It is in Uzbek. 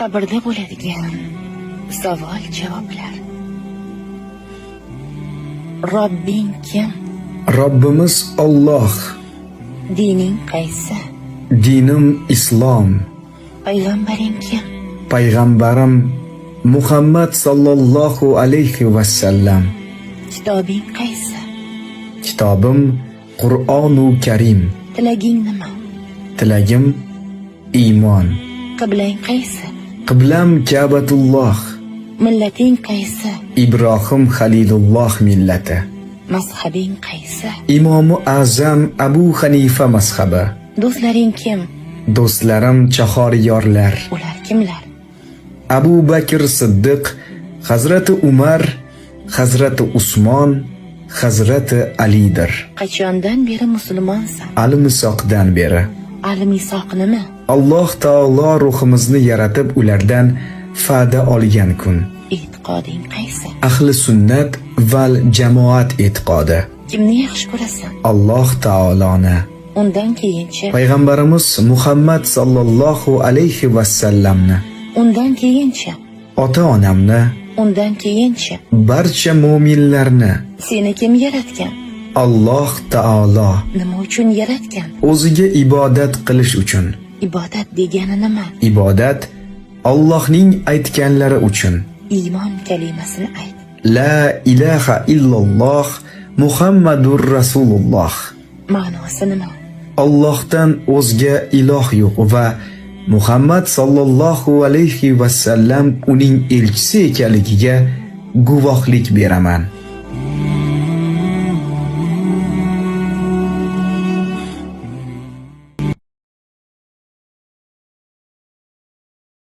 qabrda bo'ladigan savol javoblar. Robbing kim? Robbimiz Alloh, dining qaysi? Dinim islom, payg'ambaring kim? Payg'ambarim Muhammad sallallohu alayhi va sallam. kitobing qaysi? Kitobim Qur'onu Karim. tilaging nima? Tilagim iymon. qiblang qaysi Qiblam Ka'batulloh. millating qaysi Ibrohim Xalilulloh millati. mazhabing qaysi Imomi Azam Abu Hanifa mazhabi. do'stlaring kim Do'stlarim chahoriyorlar. ular kimlar Abu Bakr Siddiq, Hazrati Umar, Hazrati Usmon, Hazrati Alidir. qachondan beri musulmonsan Al-Misoqdan beri al-misoq nima Alloh taolo ruhimizni yaratib ulardan fada olgan kun. e'tiqoding qaysi? Ahli sunnat val jamoat e'tiqodi. kimni yaxshi ko'rasan? Alloh taoloni. Undan keyinchi? Payg'ambarimiz Muhammad sallallohu alayhi va sallamni, undan keyinchi? Ota-onamni, undan keyinchi? Barcha mu'minlarni. Seni kim yaratgan Alloh taolo nima uchun yaratgan o'ziga ibodat qilish uchun. ibodat degani nima Ibodat Allohning aytganlari uchun. iymon kalimasini ayt La ilaha illalloh Muhammadur Rasululloh. ma'nosi nima Allohdan o'zga iloh yo'q va Muhammad sallallohu alayhi va sallam uning elchisi ekanligiga guvohlik beraman.